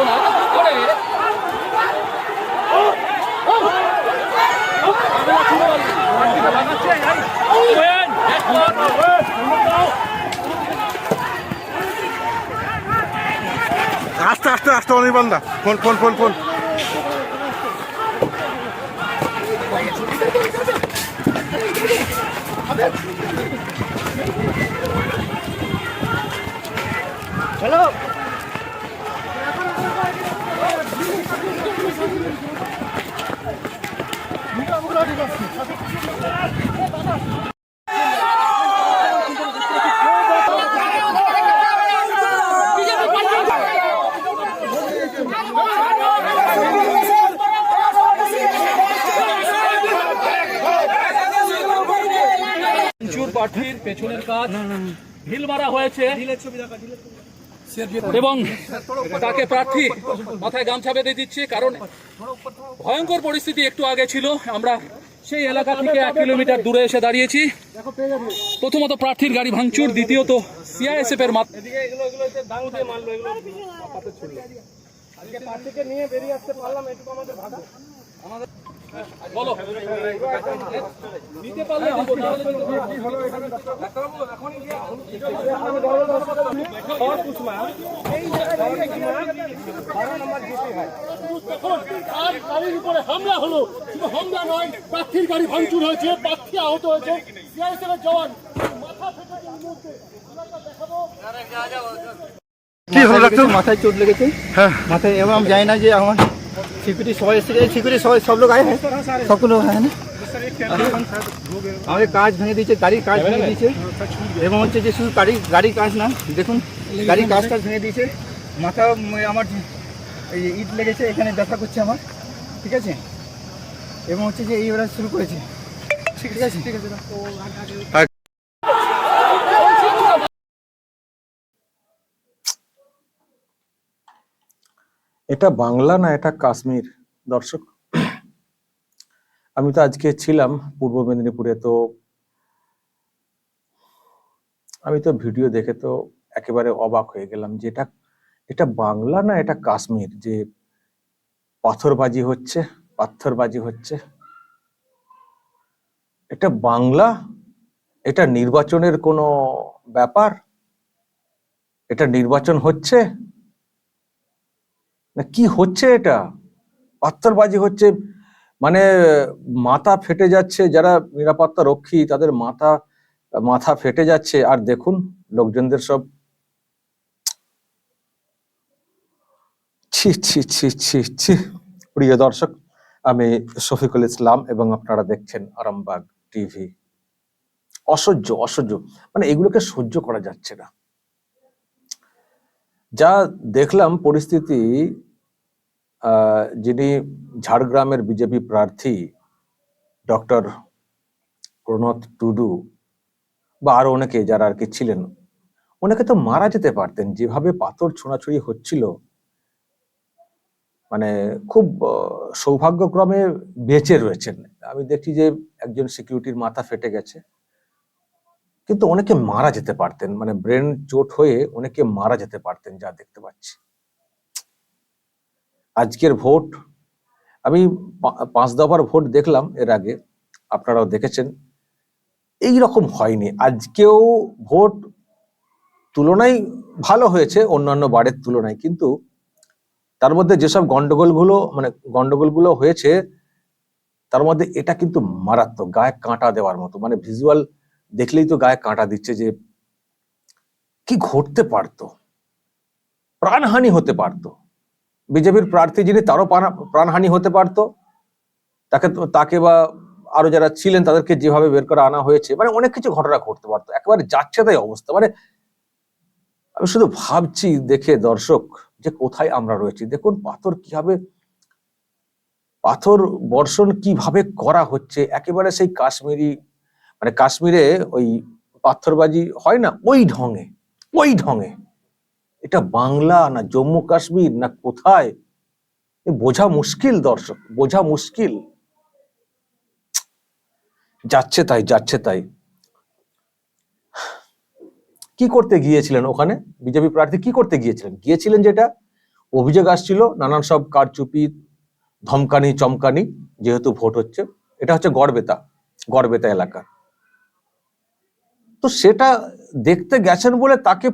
ঘোষণা করে। আস্তে আস্তে আস্তে অনির্বাণ দা ফোন ফোন ফোন ফোন। চুর প্রার্থীর পেছনের কাজ। ঢিল মারা হয়েছে। এবং তাকে প্রার্থী মাথায় গামছা বেঁধে দিচ্ছে, কারণ ভয়ঙ্কর পরিস্থিতি একটু আগে ছিল। আমরা সেই এলাকা থেকে এক কিলোমিটার দূরে এসে দাঁড়িয়েছি। প্রথমত প্রার্থীর গাড়ি ভাঙচুর, দ্বিতীয়ত সিআইএসএফ এর মাত- বলো। নিতে পারলে। আর গাড়ির উপরে হামলা হলো। শুধু হামলা নয় প্রার্থীর গাড়ি ভাঙচুর হয়েছে প্রার্থী আহত হয়েছে। সিআইএসএফ এর জওয়ান মাথা ফেটে এই মুহূর্তে। কি হলো ডাক্তার? মাথায় চোট লেগেছে? হ্যাঁ। মাথায় এবং আমি জানি না যে আমার সবাই এসে সিকিউরিটি সবাই, সব লোক আয় হ্যাঁ সবগুলো লোক হ্যাঁ না? আমাদের কাজ ভেঙে দিয়েছে, গাড়ির কাজ ভেঙে দিয়েছে। এবং হচ্ছে যে শুধু গাড়ি, গাড়ির কাজ না, দেখুন, গাড়ির কাজ কাজ ভেঙে দিয়েছে। মাথা আমার ইট লেগেছে, এখানে ব্যথা করছে আমার। ঠিক আছে? এবং হচ্ছে যে এই ওরা শুরু করেছে। ঠিক আছে? ঠিক আছে এটা বাংলা না এটা কাশ্মীর? দর্শক, আমি তো আজকে ছিলাম পূর্ব মেদিনীপুরে, তো আমি তো ভিডিও দেখে তো একেবারে অবাক হয়ে গেলাম যে এটা এটা বাংলা না এটা কাশ্মীর? যে পাথরবাজি হচ্ছে পাথরবাজি হচ্ছে। এটা বাংলা? এটা নির্বাচনের কোনো ব্যাপার? এটা নির্বাচন হচ্ছে? না, কি হচ্ছে এটা? পাথরবাজি হচ্ছে মানে মাথা ফেটে যাচ্ছে, যারা নিরাপত্তা রক্ষী, তাদের মাথা মাথা ফেটে যাচ্ছে। আর দেখুন, লোকজনদের সব ছি ছি ছি ছি ছি। প্রিয় দর্শক, আমি শফিকুল ইসলাম এবং আপনারা দেখছেন আরামবাগ টিভি। অসহ্য অসহ্য। মানে এগুলোকে সহ্য করা যাচ্ছে না। যা দেখলাম পরিস্থিতি যিনি ঝাড়গ্রামের বিজেপি প্রার্থী ডক্টর প্রণত টুডু বা আরও অনেকে যারা আর কি ছিলেন, ওনাকে তো মারা যেতে পারতেন। যেভাবে পাথর ছোঁড়াছুড়ি হচ্ছিল মানে খুব সৌভাগ্যক্রমে বেঁচে রয়েছেন। আমি দেখছি যে একজন সিকিউরিটির মাথা ফেটে গেছে। কিন্তু অনেকে মারা যেতে পারতেন মানে ব্রেন চোট হয়ে অনেকে মারা যেতে পারতেন যা দেখতে পাচ্ছি। আজকের ভোট, আমি পাঁচ দফার ভোট দেখলাম এর আগে, আপনারাও দেখেছেন। এই রকম হয়নি। আজকেও ভোট তুলনায় ভালো হয়েছে, অন্যান্য বারের তুলনায়। কিন্তু তার মধ্যে যেসব গন্ডগোলগুলো মানে গন্ডগোলগুলো হয়েছে, তার মধ্যে এটা কিন্তু মারাত্মক, গায়ে কাঁটা দেওয়ার মতো মানে ভিজুয়াল দেখলেই তো গায়ে কাঁটা দিচ্ছে যে কি ঘটতে পারতো? প্রাণহানি হতে পারতো। বিজেপির প্রার্থী যিনি, তারও প্রাণহানি হতে পারতো। তাকে তাকে বা আরও যারা ছিলেন, তাদেরকে যেভাবে বের করে আনা হয়েছে মানে অনেক কিছু ঘটনা ঘটতে পারতো। একেবারে যাচ্ছে তাই অবস্থা। মানে আমি শুধু ভাবছি, দেখে দর্শক, যে কোথায় আমরা রয়েছি। দেখুন, পাথর কীভাবে, পাথর বর্ষণ কীভাবে করা হচ্ছে। একেবারে সেই কাশ্মীরি মানে কাশ্মীরে ওই পাথরবাজি হয় না? ওই ঢঙে ওই ঢঙে। এটা বাংলা না জম্মু কাশ্মীর না কোথায়? বোঝা মুশকিল, দর্শক, বোঝা মুশকিল। যাচ্ছে তাই যাচ্ছে তাই। কি করতে গিয়েছিলেন ওখানে? বিজেপি প্রার্থী কি করতে গিয়েছিলেন? গিয়েছিলেন যেটা? অভিযোগ আসছিল, নানান সব কারচুপি, ধমকানি, চমকানি, যেহেতু ভোট হচ্ছে। এটা হচ্ছে গড়বেতা গড়বেতা এলাকা। তো সেটা দেখতে গেছেন বলে তাকে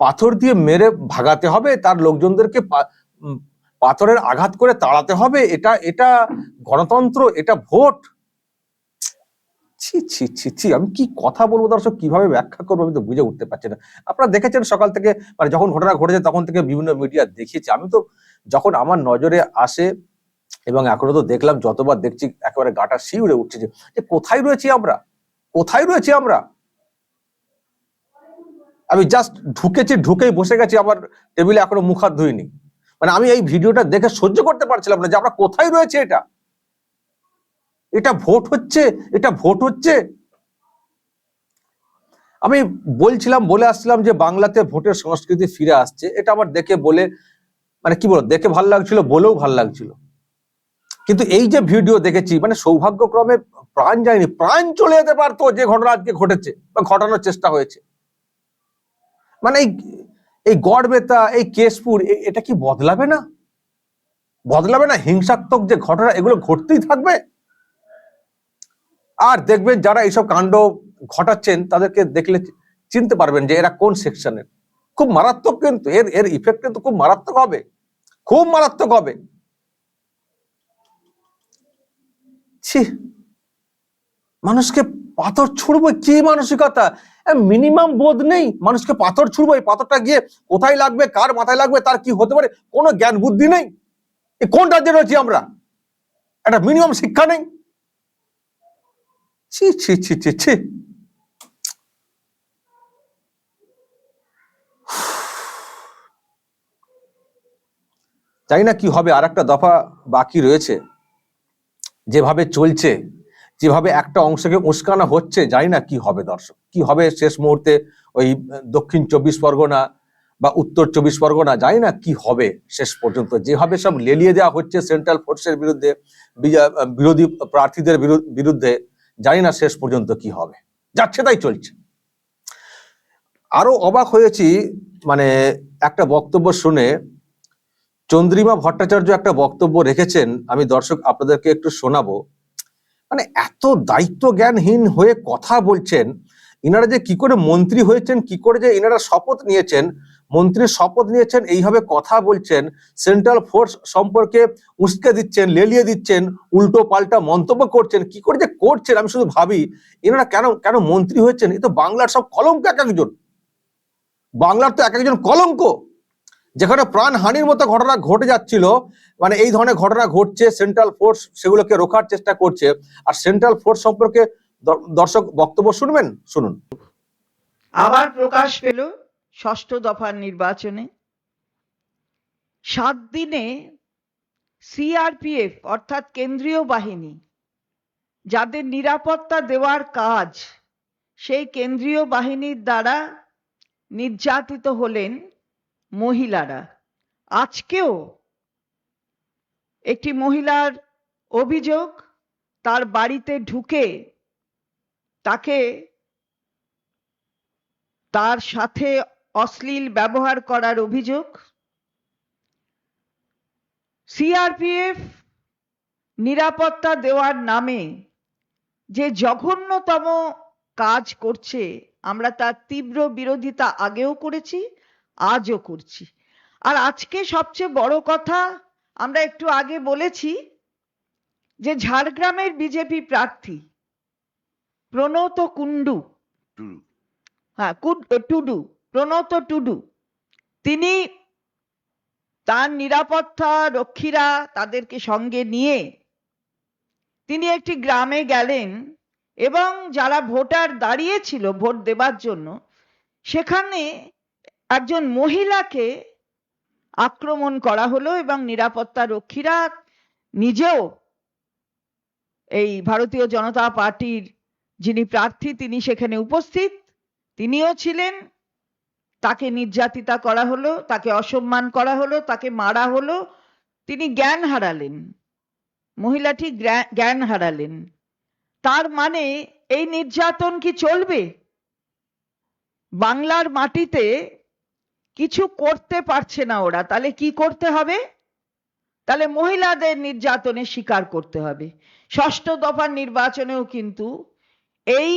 পাথর দিয়ে মেরে ভাগাতে হবে, তার লোকজনদেরকে পাথরের আঘাত করে তাড়াতে হবে, এটা এটা গণতন্ত্র, এটা ভোট। ছি ছি ছি ছি, আমি কি কথা বলব দর্শক কীভাবে ব্যাখ্যা করব আমি তো বুঝে উঠতে পারছি না। আপনারা দেখেছেন সকাল থেকে মানে যখন ঘটনা ঘটেছে তখন থেকে বিভিন্ন মিডিয়া দেখিয়েছে। আমি তো যখন আমার নজরে আসে এবং এখনও তো দেখলাম, যতবার দেখছি একেবারে গাটা শিউরে উঠছে যে কোথায় রয়েছি আমরা? কোথায় রয়েছি আমরা? আমি জাস্ট ঢুকেছি, ঢুকেই বসে গেছি আমার টেবিলে এখনও মুখ হাত ধুইনি। মানে আমি এই ভিডিওটা দেখে সহ্য করতে পারছিলাম না যে আমরা কোথায় রয়েছে এটা। এটা ভোট হচ্ছে, এটা ভোট হচ্ছে। আমি বলছিলাম, বলে আসছিলাম যে বাংলাতে ভোটের সংস্কৃতি ফিরে আসছে। এটা আমার দেখে বলে মানে কি বলব, দেখে ভালো লাগছিল, বলেও ভালো লাগছিল। কিন্তু এই যে ভিডিও দেখেছি মানে সৌভাগ্যক্রমে প্রাণ যায়নি, প্রাণ চলে যেতে পারতো যে ঘটনা আজকে ঘটেছে বা ঘটানোর চেষ্টা হয়েছে। মানে এই এই গড়বেতা, এই কেশপুর এটা কি বদলাবে না? বদলাবে না? হিংসাত্মক যে ঘটনা, এগুলো ঘটতেই থাকবে? আর দেখবেন যারা এইসব কাণ্ড ঘটাচ্ছেন, তাদেরকে দেখলে চিনতে পারবেন যে এরা কোন সেকশনের খুব মারাত্মক কিন্তু, এর এর ইফেক্ট কিন্তু খুব মারাত্মক হবে। খুব মারাত্মক হবে। মানুষকে পাথর ছুড়বো কি মানসিকতা? মিনিমাম বোধ নেই। মানুষকে পাথর ছুড়বো, এই পাথরটা গিয়ে কোথায় লাগবে, কার মাথায় লাগবে, তার কি হতে পারে, কোনো জ্ঞান বুদ্ধি নেই। কোন রাজ্যে রয়েছি আমরা? একটা মিনিমাম শিক্ষা নেই। ছি ছি ছি ছি ছি। জানি না কি হবে আর একটা দফা বাকি রয়েছে। যেভাবে চলছে যেভাবে একটা অংশকে উস্কানো হচ্ছে, জানি না কি হবে দর্শক। কি হবে শেষ মুহূর্তে ওই দক্ষিণ চব্বিশ পরগনা বা উত্তর চব্বিশ পরগনা, জানি না কি হবে শেষ পর্যন্ত। যেভাবে সব লেলিয়ে দেওয়া হচ্ছে সেন্ট্রাল ফোর্সের বিরুদ্ধে বিরোধী প্রার্থীদের বিরু- বিরুদ্ধে, জানি না শেষ পর্যন্ত কি হবে। যাচ্ছে তাই চলছে। আরও অবাক হয়েছি মানে একটা বক্তব্য শুনে চন্দ্রিমা ভট্টাচার্য একটা বক্তব্য রেখেছেন, আমি দর্শক আপনাদেরকে একটু শোনাবো। মানে এত দায়িত্ব জ্ঞানহীন হয়ে কথা বলছেন, ইনারা যে কি করে মন্ত্রী হয়েছেন, কি করে যে ইনারা শপথ নিয়েছেন, মন্ত্রীর শপথ নিয়েছেন, এইভাবে কথা বলছেন, সেন্ট্রাল ফোর্স সম্পর্কে উস্কে দিচ্ছেন, লেলিয়ে দিচ্ছেন, উল্টো পাল্টা মন্তব্য করছেন, কি করে যে করছেন আমি শুধু ভাবি এনারা কেন কেন মন্ত্রী হয়েছেন? এ তো বাংলার সব কলঙ্ক এক একজন। বাংলার তো এক একজন কলঙ্ক। যেখানে প্রাণহানির মতো ঘটনা ঘটে যাচ্ছিল মানে এই ধরনের ঘটনা ঘটছে সেন্ট্রাল ফোর্স সেগুলোকে রোখার চেষ্টা করছে। আর সেন্ট্রাল ফোর্স সম্পর্কে দর্শক বক্তব্য শুনবেন? শুনুন। আবার প্রকাশ পেল ষষ্ঠ দফার নির্বাচনে। সাত দিনে সিআরপিএফ অর্থাৎ কেন্দ্রীয় বাহিনী যাদের নিরাপত্তা দেওয়ার কাজ সেই কেন্দ্রীয় বাহিনীর দ্বারা নির্যাতিত হলেন মহিলারা। আজকেও একটি মহিলার অভিযোগ তার বাড়িতে ঢুকে তাকে তার সাথে অশ্লীল ব্যবহার করার অভিযোগ। সিআরপিএফ নিরাপত্তা দেওয়ার নামে যে জঘন্যতম কাজ করছে, আমরা তার তীব্র বিরোধিতা আগেও করেছি আজও করছি। আর আজকে সবচেয়ে বড় কথা আমরা একটু আগে বলেছি যে ঝাড়গ্রামের বিজেপি প্রার্থী প্রণত কুণ্ডু হ্যাঁ টুডু প্রণত টুডু তিনি তার নিরাপত্তা রক্ষীরা তাদেরকে সঙ্গে নিয়ে তিনি একটি গ্রামে গেলেন এবং যারা ভোটার দাঁড়িয়েছিল ভোট দেবার জন্য সেখানে একজন মহিলাকে আক্রমণ করা হলো এবং নিরাপত্তা রক্ষীরা নিজেও এই ভারতীয় জনতা পার্টির যিনি প্রার্থী, তিনি সেখানে উপস্থিত। তিনিও ছিলেন। তাকে নির্যাতিতা করা হলো, তাকে অসম্মান করা হলো, তাকে মারা হলো। তিনি জ্ঞান হারালেন। মহিলাটি জ্ঞান হারালেন। তার মানে এই নির্যাতন কি চলবে? বাংলার মাটিতে কিছু করতে পারছে না ওরা, তাহলে কি করতে হবে? তাহলে মহিলাদের নির্যাতনের শিকার করতে হবে। ষষ্ঠ দফার নির্বাচনেও কিন্তু এই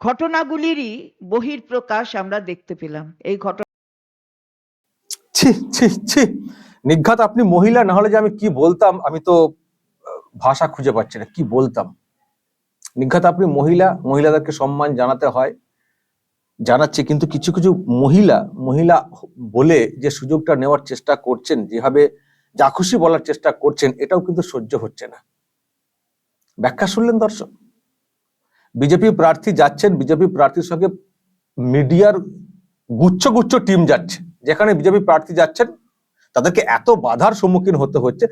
ঘটনাগুলিরই বহির্প্রকাশ আমরা দেখতে পেলাম। এই ঘটনা ছি নিঘাত, আপনি মহিলা, না হলে যে আমি কি বলতাম, আমি তো ভাষা খুঁজে পাচ্ছি না। কি বলতাম? নিঘাত, আপনি মহিলা, মহিলাদেরকে সম্মান জানাতে হয়। জানাচ্ছে কিন্তু কিছু কিছু মহিলা মহিলা বলে যে সুযোগটা নেওয়ার চেষ্টা করছেন, যেভাবে যা খুশি বলার চেষ্টা করছেন, এটাও কিন্তু সহ্য হচ্ছে না। ব্যাখ্যা শুনলেন দর্শক? বিজেপি প্রার্থী যাচ্ছেন, বিজেপি প্রার্থীর সঙ্গে মিডিয়ার গুচ্ছ গুচ্ছ টিম যাচ্ছে। যেখানে বিজেপি প্রার্থী যাচ্ছেন, তাদেরকে এত বাধার সম্মুখীন হতে হচ্ছে,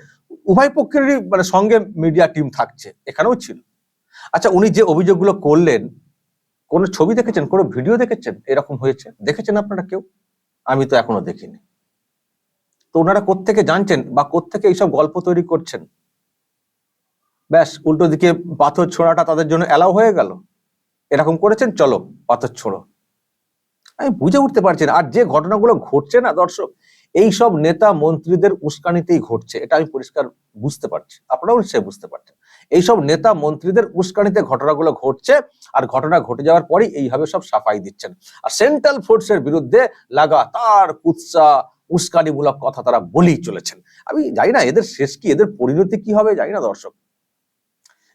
উভয় পক্ষেরই মানে সঙ্গে মিডিয়া টিম থাকছে, এখানেও ছিল। আচ্ছা উনি যে অভিযোগগুলো করলেন কোন ছবি দেখেছেন, কোনো ভিডিও দেখেছেন? এরকম হয়েছে। দেখেছেন আপনারা কেউ? আমি তো এখনও দেখিনি। তো ওনারা কোত্থেকে জানছেন বা কোত্থেকে এইসব গল্প তৈরি করছেন? ব্যাস, উল্টো দিকে পাথর ছোড়াটা তাদের জন্য এলাও হয়ে গেল। এরকম করেছেন? চলো, পাথর ছোড়ো। আমি বুঝে উঠতে পারছি না। আর যে ঘটনাগুলো ঘটছে না, দর্শক এই সব নেতা মন্ত্রীদের উস্কানিতেই ঘটছে। এটা আমি পরিষ্কার বুঝতে পারছি। আপনারাও নিশ্চয়ই বুঝতে পারছেন। এইসব নেতা মন্ত্রীদের উস্কানিতে ঘটনাগুলো ঘটছে আর ঘটনা ঘটে যাওয়ার পরই এইভাবে সব সাফাই দিচ্ছেন। আর সেন্ট্রাল ফোর্সের বিরুদ্ধে লাগাতার কুৎসা, উস্কানিমূলক কথা তারা বলেই চলেছেন। আমি জানি না, এদের শেষ কি, এদের পরিণতি কি হবে জানি না দর্শক।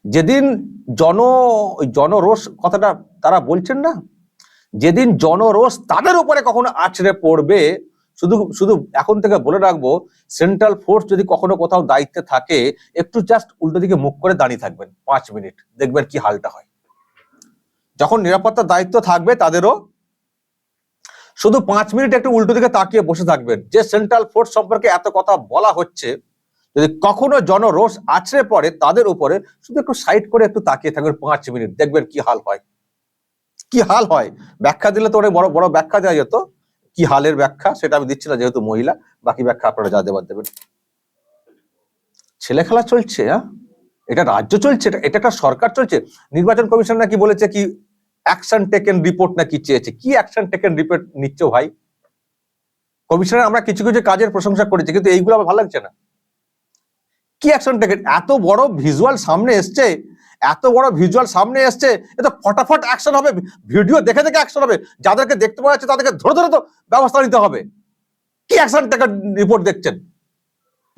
যেদিন জন জনরোষ কথাটা তারা বলছেন না? যেদিন জনরোষ তাদের উপরে কখনো আছড়ে পড়বে শুধু শুধু এখন থেকে বলে রাখব সেন্ট্রাল ফোর্স যদি কখনো কোথাও দায়িত্বে থাকে, একটু জাস্ট উল্টো দিকে মুখ করে দাঁড়িয়ে থাকবেন, পাঁচ মিনিট, দেখবেন কি হালটা হয়। যখন নিরাপত্তার দায়িত্ব থাকবে তাদেরও, শুধু পাঁচ মিনিট একটু উল্টো দিকে তাকিয়ে বসে থাকবেন। যে সেন্ট্রাল ফোর্স সম্পর্কে এত কথা বলা হচ্ছে, যদি কখনো জনরোষ আছড়ে পড়ে তাদের উপরে, শুধু একটু সাইড করে একটু তাকিয়ে থাকবেন পাঁচ মিনিট, দেখবেন কি হাল হয়। কি হাল হয়? ব্যাখ্যা দিলে তো অনেক বড় বড় ব্যাখ্যা দেওয়া যেত। কি হালের ব্যাখ্যা সেটা আমি দিচ্ছি না, যেহেতু মহিলা, বাকি ব্যাখ্যা আপনারা যা দেবার দেবেন। ছেলে খেলা চলছে হ্যাঁ? এটা রাজ্য চলছে, এটা একটা সরকার চলছে। নির্বাচন কমিশন নাকি বলেছে কি অ্যাকশন টেকেন রিপোর্ট নাকি চেয়েছে। কি অ্যাকশন টেকেন রিপোর্ট নিচ্ছ ভাই? কমিশনের আমরা কিছু কিছু কাজের প্রশংসা করেছি, কিন্তু এইগুলো আমার ভালো লাগছে না। কি অ্যাকশন টেকেন এত বড় ভিজুয়াল সামনে এসছে এত বড় ভিজুয়াল সামনে এসছে, এ তো ফটাফট অ্যাকশন হবে ভিডিও দেখে দেখে অ্যাকশন হবে। যাদেরকে দেখতে পাওয়া যাচ্ছে তাদেরকে ধরে ধরে তো ব্যবস্থা নিতে হবে। কি অ্যাকশন টেকার রিপোর্ট দেখছেন?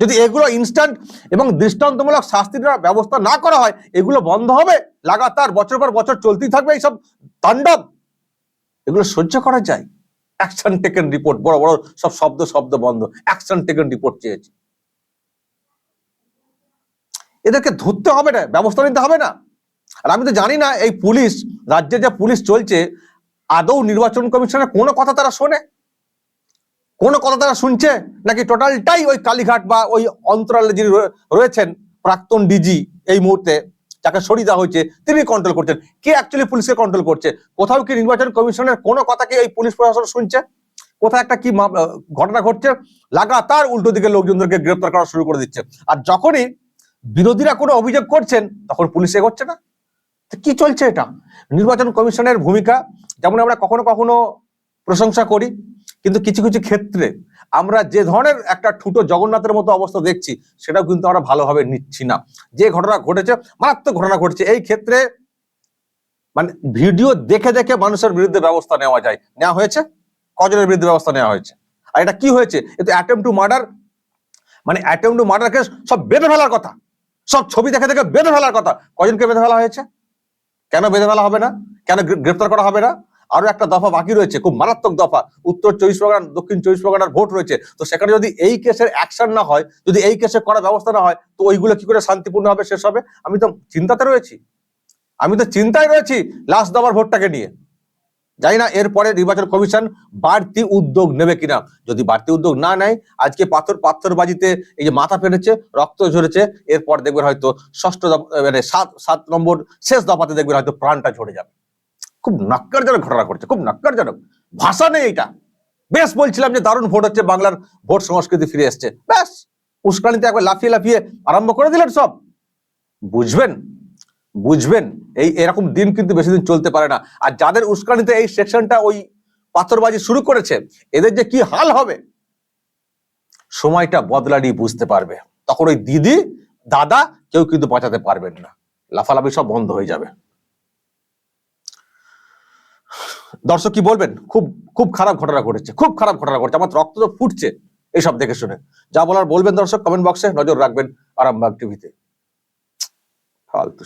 যদি এগুলো ইনস্ট্যান্ট এবং দৃষ্টান্তমূলক শাস্তি দেওয়ার ব্যবস্থা না করা হয়, এগুলো বন্ধ হবে? লাগাতার বছর পর বছর চলতেই থাকবে এইসব তাণ্ডব। এগুলো সহ্য করা যায়। অ্যাকশন টেকেন রিপোর্ট বড় বড় সব শব্দ শব্দ বন্ধ। অ্যাকশন টেকেন রিপোর্ট চেয়েছে। এদেরকে ধরতে হবে না, ব্যবস্থা নিতে হবে না। আর আমি তো জানি না এই পুলিশ, রাজ্যে যে পুলিশ চলছে, আদৌ নির্বাচন কমিশনের কোনো কথা তারা শোনে? কোনো কথা তারা শুনছে? নাকি টোটালটাই ওই কালীঘাট বা ওই অন্তরালে যিনি রয়েছেন, প্রাক্তন ডিজি এই মুহূর্তে, যাকে সরিয়ে দেওয়া হয়েছে, তিনি কন্ট্রোল করছেন। কে অ্যাকচুয়ালি পুলিশকে কন্ট্রোল করছে? কোথাও কি নির্বাচন কমিশনের কোনো কথা কি এই পুলিশ প্রশাসন শুনছে? কোথায় একটা কি ঘটনা ঘটছে? লাগাতার উল্টো দিকে লোকজনদেরকে গ্রেপ্তার করা শুরু করে দিচ্ছে। আর যখনই বিরোধীরা কোনো অভিযোগ করছেন, তখন পুলিশ এগোচ্ছে না। কি চলছে এটা? নির্বাচন কমিশনের ভূমিকা, যেমন আমরা কখনো কখনো প্রশংসা করি, কিন্তু কিছু কিছু ক্ষেত্রে আমরা যে ধরনের একটা ঠুটো জগন্নাথের মতো অবস্থা দেখছি, সেটাও কিন্তু আমরা ভালোভাবে নিচ্ছি না। যে ঘটনা ঘটেছে, মারাত্মক ঘটনা ঘটেছে, এই ক্ষেত্রে মানে ভিডিও দেখে দেখে মানুষের বিরুদ্ধে ব্যবস্থা নেওয়া যায়। নেওয়া হয়েছে? কজনের বিরুদ্ধে ব্যবস্থা নেওয়া হয়েছে? আর এটা কি হয়েছে? এ তো অ্যাটেম্প টু মার্ডার মানে অ্যাটেম্প টু মার্ডারকে সব বেঁধে ফেলার কথা। সব ছবি দেখে দেখে বেঁধে ফেলার কথা। কজনকে বেঁধে ফেলা হয়েছে? কেন বেঁধে ফেলা হবে না? কেন গ্রে- গ্রেপ্তার করা হবে না? আরও একটা দফা বাকি রয়েছে, খুব মারাত্মক দফা। উত্তর চব্বিশ পরগনা দক্ষিণ চব্বিশ পরগনার ভোট রয়েছে। তো সেখানে যদি এই কেসের অ্যাকশন না হয়, যদি এই কেসে করা ব্যবস্থা না হয়, তো ওইগুলো কি করে শান্তিপূর্ণ হবে শেষ হবে? আমি তো চিন্তাতে রয়েছি। আমি তো চিন্তায় রয়েছি লাস্ট দফার ভোটটাকে নিয়ে। জানি না এরপরে নির্বাচন কমিশন বাড়তি উদ্যোগ নেবে কিনা। যদি বাড়তি উদ্যোগ না নেয়, আজকে পাথর, পাথরবাজিতে এই যে মাথা ফেটেছে, রক্ত ঝরেছে, এরপর দেখবেন হয়তো ষষ্ঠ মানে সাত সাত নম্বর শেষ দফাতে দেখবেন হয়তো প্রাণটা ঝরে যাবে। খুব নাক্কারজনক ঘটনা ঘটছে, খুব নাক্কারজনক। ভাষা নেই এটা। বেশ বলছিলাম যে দারুণ ভোট হচ্ছে, বাংলার ভোট সংস্কৃতি ফিরে এসছে। ব্যাস, উস্কানিতে একবার লাফিয়ে লাফিয়ে আরম্ভ করে দিলেন সব। বুঝবেন? বুঝবেন? এই এরকম দিন কিন্তু বেশি দিন চলতে পারে না। আর যাদের উস্কানিতে এই সেকশনটা ওই পাথরবাজি শুরু করেছে, এদের যে কি হাল হবে? সময়টা বদলানি বুঝতে পারবে। তখন ওই দিদি, দাদা কেউ কিন্তু বাঁচাতে পারবেন না। লাফালাফি সব বন্ধ হয়ে যাবে। দর্শক কি বলবেন? খুব খুব খারাপ ঘটনা ঘটেছে, খুব খারাপ ঘটনা ঘটেছে। আমার রক্ত তো ফুটছে এইসব দেখে শুনে। যা বলার বলবেন দর্শক কমেন্ট বক্সে নজর রাখবেন আরামবাগ টিভিতে ফালতু।